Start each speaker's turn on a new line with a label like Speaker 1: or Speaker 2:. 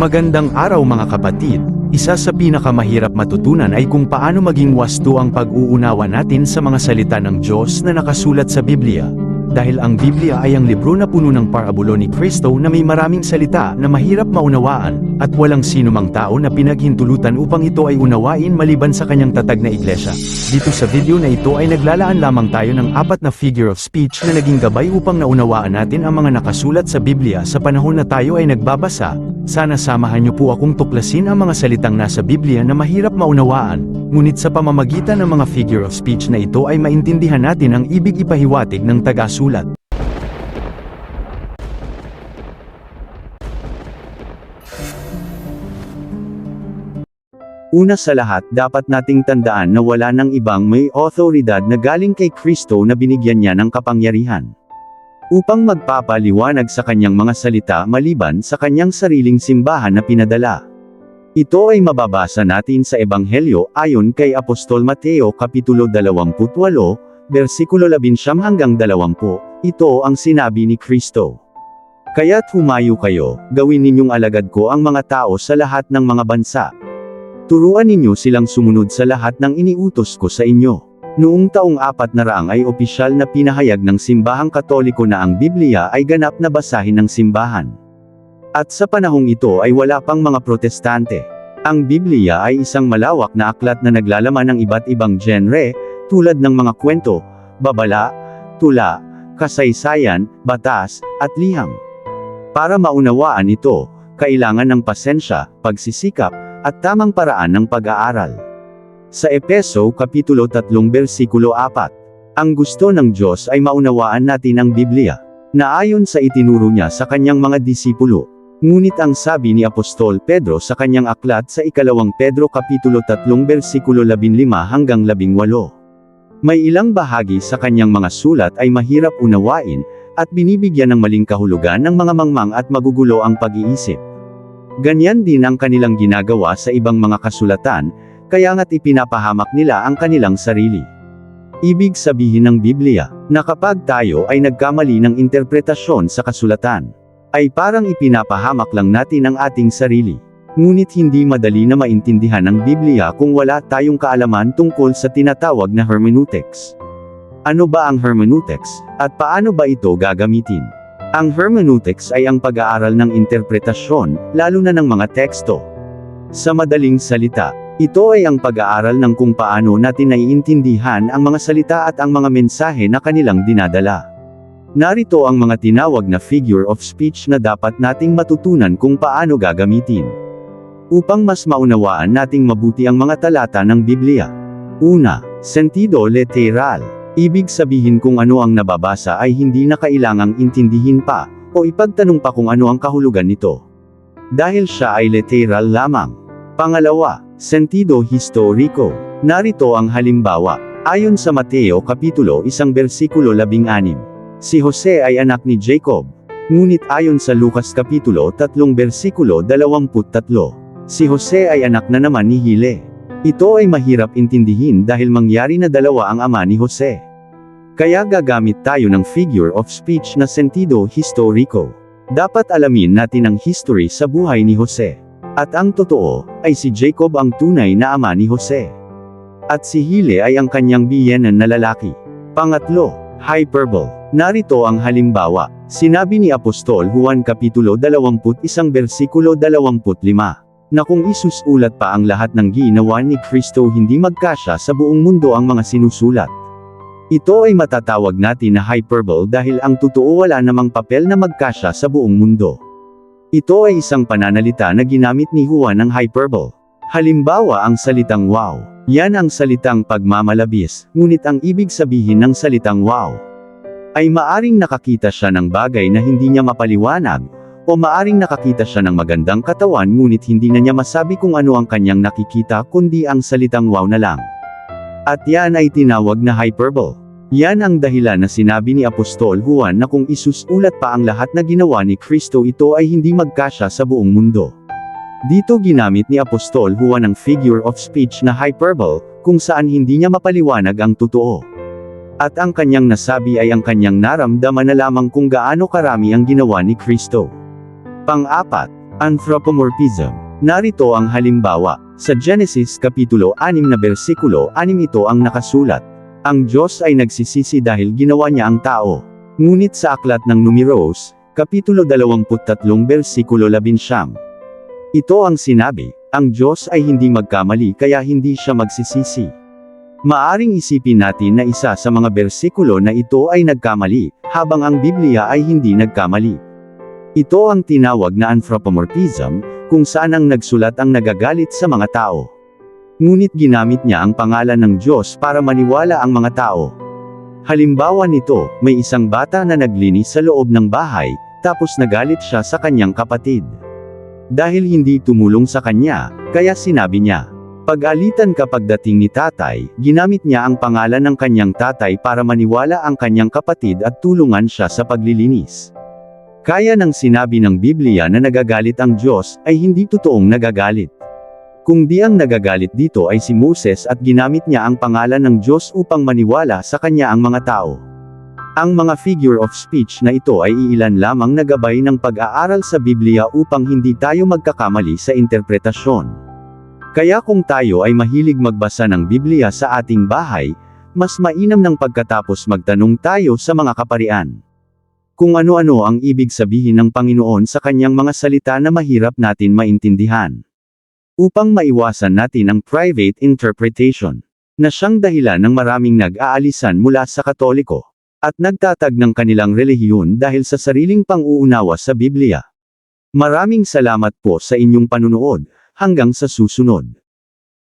Speaker 1: Magandang araw mga kapatid. Isa sa pinakamahirap matutunan ay kung paano maging wasto ang pag-uunawa natin sa mga salita ng Diyos na nakasulat sa Biblia. Dahil ang Biblia ay ang libro na puno ng parabulo ni Kristo na may maraming salita na mahirap maunawaan, at walang sino mang tao na pinaghintulutan upang ito ay unawain maliban sa kanyang tatag na iglesia. Dito sa video na ito ay naglalaan lamang tayo ng apat na figure of speech na naging gabay upang naunawaan natin ang mga nakasulat sa Biblia sa panahon na tayo ay nagbabasa. Sana samahan niyo po akong tuklasin ang mga salitang nasa Biblia na mahirap maunawaan, ngunit sa pamamagitan ng mga figure of speech na ito ay maintindihan natin ang ibig ipahiwatig ng tagasulat. Una sa lahat dapat nating tandaan na wala ng ibang may otoridad na galing kay Kristo na binigyan niya ng kapangyarihan. Upang magpapaliwanag sa kanyang mga salita maliban sa kanyang sariling simbahan na pinadala. Ito ay mababasa natin sa Ebanghelyo ayon kay Apostol Mateo Kapitulo 28, versikulo 11 hanggang 20. Ito ang sinabi ni Kristo. Kaya't humayo kayo, gawin ninyong alagad ko ang mga tao sa lahat ng mga bansa. Turuan ninyo silang sumunod sa lahat ng iniutos ko sa inyo. Noong taong apat na raang ay opisyal na pinahayag ng simbahang katoliko na ang Biblia ay ganap na basahin ng simbahan. At sa panahong ito ay wala pang mga protestante. Ang Biblia ay isang malawak na aklat na naglalaman ng iba't ibang genre, tulad ng mga kwento, babala, tula, kasaysayan, batas, at liham. Para maunawaan ito, kailangan ng pasensya, pagsisikap, at tamang paraan ng pag-aaral. Sa Epeso Kapitulo 3 Versikulo 4, ang gusto ng Diyos ay maunawaan natin ang Biblia, na ayon sa itinuro niya sa kanyang mga disipulo. Ngunit ang sabi ni Apostol Pedro sa kanyang aklat sa ikalawang Pedro Kapitulo 3 Versikulo 15 hanggang 18. May ilang bahagi sa kanyang mga sulat ay mahirap unawain, at binibigyan ng maling kahulugan ng mga mangmang at magugulo ang pag-iisip. Ganyan din ang kanilang ginagawa sa ibang mga kasulatan, kaya nga't ipinapahamak nila ang kanilang sarili. Ibig sabihin ng Biblia, na kapag tayo ay nagkamali ng interpretasyon sa kasulatan, ay parang ipinapahamak lang natin ang ating sarili. Ngunit hindi madali na maintindihan ang Biblia kung wala tayong kaalaman tungkol sa tinatawag na hermeneutics. Ano ba ang hermeneutics, at paano ba ito gagamitin? Ang hermeneutics ay ang pag-aaral ng interpretasyon, lalo na ng mga teksto. Sa madaling salita, ito ay ang pag-aaral ng kung paano natin naiintindihan ang mga salita at ang mga mensahe na kanilang dinadala. Narito ang mga tinawag na figure of speech na dapat nating matutunan kung paano gagamitin. Upang mas maunawaan nating mabuti ang mga talata ng Biblia. Una, sentido literal. Ibig sabihin kung ano ang nababasa ay hindi na kailangang intindihin pa, o ipagtanong pa kung ano ang kahulugan nito. Dahil siya ay literal lamang. Pangalawa, sentido historiko. Narito ang halimbawa. Ayon sa Mateo Kapitulo 1 versikulo 16. Si Jose ay anak ni Jacob. Ngunit ayon sa Lucas Kapitulo 3 versikulo 23. Si Jose ay anak na naman ni Hile. Ito ay mahirap intindihin dahil mangyari na dalawa ang ama ni Jose. Kaya gagamit tayo ng figure of speech na sentido historiko. Dapat alamin natin ang history sa buhay ni Jose. At ang totoo, ay si Jacob ang tunay na ama ni Jose. At si Hile ay ang kanyang biyenan na lalaki. Pangatlo, hyperbole. Narito ang halimbawa. Sinabi ni Apostol Juan Kapitulo 21 versikulo 25, na kung isusulat pa ang lahat ng ginawa ni Kristo hindi magkasya sa buong mundo ang mga sinusulat. Ito ay matatawag natin na hyperbole dahil ang totoo wala namang papel na magkasya sa buong mundo. Ito ay isang pananalita na ginamit ni Juan ng hyperbole. Halimbawa ang salitang wow. Yan ang salitang pagmamalabis, ngunit ang ibig sabihin ng salitang wow ay maaring nakakita siya ng bagay na hindi niya mapaliwanag, o maaring nakakita siya ng magandang katawan ngunit hindi na niya masabi kung ano ang kanyang nakikita kundi ang salitang wow na lang. At yan ay tinawag na hyperbole. Yan ang dahilan na sinabi ni Apostol Juan na kung isusulat pa ang lahat na ginawa ni Kristo ito ay hindi magkasya sa buong mundo. Dito ginamit ni Apostol Juan ang figure of speech na hyperbole, kung saan hindi niya mapaliwanag ang totoo. At ang kanyang nasabi ay ang kanyang naramdaman na lamang kung gaano karami ang ginawa ni Kristo. Pang-apat, Anthropomorphism. Narito ang halimbawa. Sa Genesis Kapitulo 6 na bersikulo 6 ito ang nakasulat. Ang Diyos ay nagsisisi dahil ginawa niya ang tao. Ngunit sa aklat ng Numeros, Kapitulo 23 bersikulo 11. Ito ang sinabi, ang Diyos ay hindi magkamali kaya hindi siya magsisisi. Maaring isipin natin na isa sa mga bersikulo na ito ay nagkamali, habang ang Biblia ay hindi nagkamali. Ito ang tinawag na anthropomorphism, kung saan ang nagsulat ang nagagalit sa mga tao. Ngunit ginamit niya ang pangalan ng Diyos para maniwala ang mga tao. Halimbawa nito, may isang bata na naglinis sa loob ng bahay, tapos nagalit siya sa kanyang kapatid. Dahil hindi tumulong sa kanya, kaya sinabi niya, pag-alitan kapag dating ni tatay, ginamit niya ang pangalan ng kanyang tatay para maniwala ang kanyang kapatid at tulungan siya sa paglilinis. Kaya ng sinabi ng Biblia na nagagalit ang Diyos, ay hindi totoong nagagalit. Kung di ang nagagalit dito ay si Moses at ginamit niya ang pangalan ng Diyos upang maniwala sa kanya ang mga tao. Ang mga figure of speech na ito ay iilan lamang na gabay ng pag-aaral sa Biblia upang hindi tayo magkakamali sa interpretasyon. Kaya kung tayo ay mahilig magbasa ng Biblia sa ating bahay, mas mainam ng pagkatapos magtanong tayo sa mga kaparian. Kung ano-ano ang ibig sabihin ng Panginoon sa kanyang mga salita na mahirap natin maintindihan. Upang maiwasan natin ang private interpretation, na siyang dahilan ng maraming nag-aalisan mula sa Katoliko, at nagtatag ng kanilang relihiyon dahil sa sariling pang-uunawa sa Biblia. Maraming salamat po sa inyong panunood, hanggang sa susunod.